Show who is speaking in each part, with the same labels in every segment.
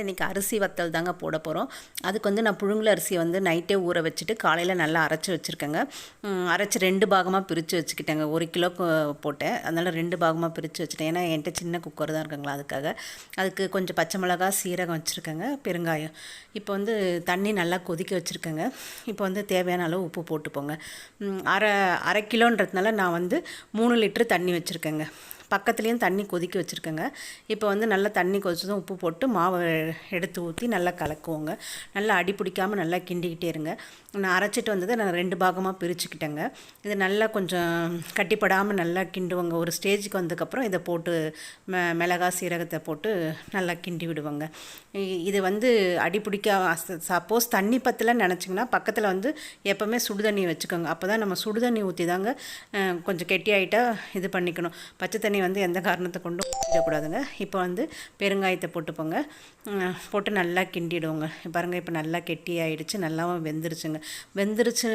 Speaker 1: இன்றைக்கி அரிசி வத்தல் தாங்க போட போகிறோம் அதுக்கு வந்து நான் புழுங்கல் அரிசியை வந்து நைட்டே ஊற வச்சுட்டு காலையில் நல்லா அரைச்சி வச்சுருக்கேங்க. அரைச்சி ரெண்டு பாகமாக பிரித்து வச்சுக்கிட்டேங்க. ஒரு கிலோ போட்டேன். அதனால் ரெண்டு பாகமாக பிரித்து வச்சுட்டேன். ஏன்னா என்கிட்ட சின்ன குக்கர் தான் இருக்குங்களா அதுக்காக. அதுக்கு கொஞ்சம் பச்சை மிளகா சீரகம் வச்சுருக்கேங்க. பெருங்காயம். இப்போ வந்து தண்ணி நல்லா கொதிக்க வச்சுருக்கேங்க. இப்போ வந்து தேவையான அளவு உப்பு போட்டுப்போங்க அரை அரை கிலோன்றதுனால நான் வந்து மூணு லிட்டரு தண்ணி வச்சுருக்கேங்க. பக்கத்துலேயும் தண்ணி கொதிக்க வச்சுருக்கேங்க. இப்போ வந்து நல்லா தண்ணி கொதிச்சதும் உப்பு போட்டு மாவை எடுத்து ஊற்றி நல்லா கலக்குவோங்க. நல்லா அடி பிடிக்காமல் நல்லா கிண்டிக்கிட்டே இருங்க. நான் அரைச்சிட்டு வந்ததை நான் ரெண்டு பாகமாக பிரிச்சுக்கிட்டேங்க. இது நல்லா கொஞ்சம் கட்டிப்படாமல் நல்லா கிண்டுவோங்க. ஒரு ஸ்டேஜுக்கு வந்ததுக்கப்புறம் இதை போட்டு மெ மிளகா சீரகத்தை போட்டு நல்லா கிண்டி விடுவோங்க. இது வந்து அடி பிடிக்க சப்போஸ் தண்ணி பற்றலன்னு நினச்சிங்கன்னா பக்கத்தில் வந்து எப்போவுமே சுடுதண்ணி வச்சுக்கோங்க. அப்போ தான் நம்ம சுடுதண்ணி ஊற்றி தாங்க கொஞ்சம் கெட்டியாயிட்டா இது பண்ணிக்கணும். பச்சை தண்ணி வந்து எந்த காரணத்தை கொண்டும் ஊற்றிடக்கூடாதுங்க இப்போ வந்து பெருங்காயத்தை போட்டுப்போங்க. போட்டு நல்லா கிண்டிடுவோங்க. பாருங்கள் இப்போ நல்லா கெட்டி ஆகிடுச்சு நல்லாவும் வெந்துருச்சுங்க. வெந்துருச்சு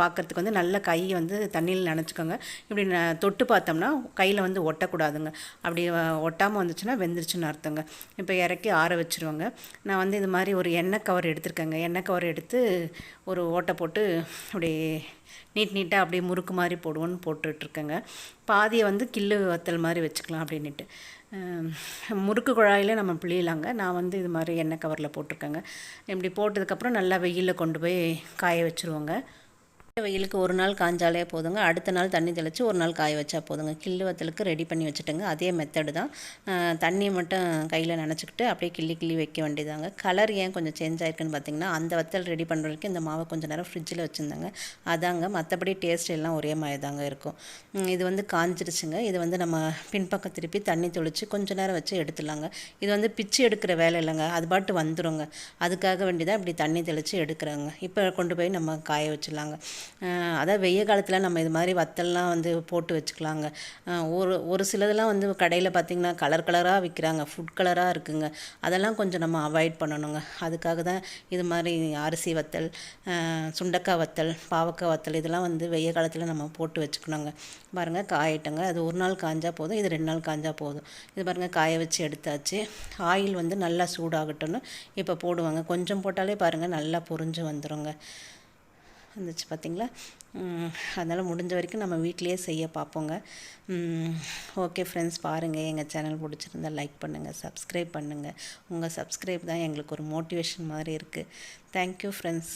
Speaker 1: பார்க்குறதுக்கு வந்து நல்ல கை வந்து தண்ணியில் நினச்சிக்கோங்க. இப்படி தொட்டு பார்த்தோம்னா கையில் வந்து ஒட்டக்கூடாதுங்க. அப்படி ஒட்டாமல் வந்துச்சுன்னா வெந்துருச்சுன்னு அர்த்தங்க. இப்போ இறக்கி ஆற வச்சுருவோங்க. நான் வந்து இது மாதிரி ஒரு எண்ணெய் கவர் எடுத்திருக்கேங்க. எண்ணெய் கவர் எடுத்து ஒரு ஓட்டை போட்டு அப்படி நீட் நீட்டாக அப்படியே முறுக்கு மாதிரி போடுவோன்னு போட்டுட்ருக்கேங்க. பாதியை வந்து கில்லு வத்தல் மாதிரி மாதிரி வச்சுக்கலாம் அப்படின்ட்டு முறுக்கு குழாயில் நம்ம பிழியலாங்க. நான் வந்து இது மாதிரி எண்ணெய் கவரில் போட்டிருக்கேங்க. இப்படி போட்டதுக்கப்புறம் நல்லா வெயிலில் கொண்டு போய் காய வச்சுருவோங்க. வெயிலுக்கு ஒரு நாள் காஞ்சாலே போதுங்க. அடுத்த நாள் தண்ணி தெளித்து ஒரு நாள் காய வச்சா போதுங்க. கிள்ளு வத்தலுக்கு ரெடி பண்ணி வச்சுட்டுங்க. அதே மெத்தடு தான். தண்ணியை மட்டும் கையில் நினச்சிக்கிட்டு அப்படியே கிள்ளி கிள்ளி வைக்க வேண்டியதாங்க. கலர் ஏன் கொஞ்சம் சேஞ்ச் ஆயிருக்குன்னு பார்த்தீங்கன்னா அந்த வத்தல் ரெடி பண்ணுற வரைக்கும் இந்த மாவை கொஞ்சம் நேரம் ஃப்ரிட்ஜில் வச்சுருந்தாங்க. அதாங்க மற்றபடி டேஸ்ட் எல்லாம் ஒரே மாதிரி தாங்க இருக்கும் இது வந்து காஞ்சிருச்சுங்க. இது வந்து நம்ம பின்பக்கம் திருப்பி தண்ணி தொளித்து கொஞ்சம் நேரம் வச்சு எடுத்துடலாங்க. இது வந்து பிச்சு எடுக்கிற வேலை இல்லைங்க. அது பாட்டு வந்துடுங்க அதுக்காக வேண்டிதான் இப்படி தண்ணி தெளித்து எடுக்கிறாங்க. இப்போ கொண்டு போய் நம்ம காய வச்சிடலாங்க. அதான் வெய்ய காலத்தில் நம்ம இது மாதிரி வத்தல்லாம் வந்து போட்டு வச்சுக்கலாங்க. ஒரு ஒரு சிலதெல்லாம் வந்து கடையில் பார்த்திங்கன்னா கலர் கலராக விற்கிறாங்க ஃபுட் கலராக இருக்குங்க. அதெல்லாம் கொஞ்சம் நம்ம அவாய்ட் பண்ணணுங்க. அதுக்காக தான் இது மாதிரி அரிசி வத்தல் சுண்டக்காய் வத்தல் பாவக்காய் வத்தல் இதெல்லாம் வந்து வெய்ய காலத்தில் நம்ம போட்டு வச்சுக்கணுங்க. பாருங்கள் காயட்டங்க. அது ஒரு நாள் காஞ்சால் போதும் இது ரெண்டு நாள் காஞ்சால் போதும். இது பாருங்கள் காய வச்சு எடுத்தாச்சு. ஆயில் வந்து நல்லா சூடாகட்டும்னு இப்போ போடுவாங்க. கொஞ்சம் போட்டாலே பாருங்கள் நல்லா பொறிஞ்சு வந்துடுங்க வந்துச்சு பார்த்திங்களா? அதனால் முடிஞ்ச வரைக்கும் நம்ம வீட்டிலையே செய்ய பார்ப்போங்க. ஓகே ஃப்ரெண்ட்ஸ் பாருங்கள் எங்கள் சேனல் பிடிச்சிருந்தால் லைக் பண்ணுங்கள் சப்ஸ்கிரைப் பண்ணுங்கள் உங்கள் சப்ஸ்கிரைப் தான் எங்களுக்கு ஒரு மோட்டிவேஷன் மாதிரி இருக்குது தேங்க்யூ ஃப்ரெண்ட்ஸ்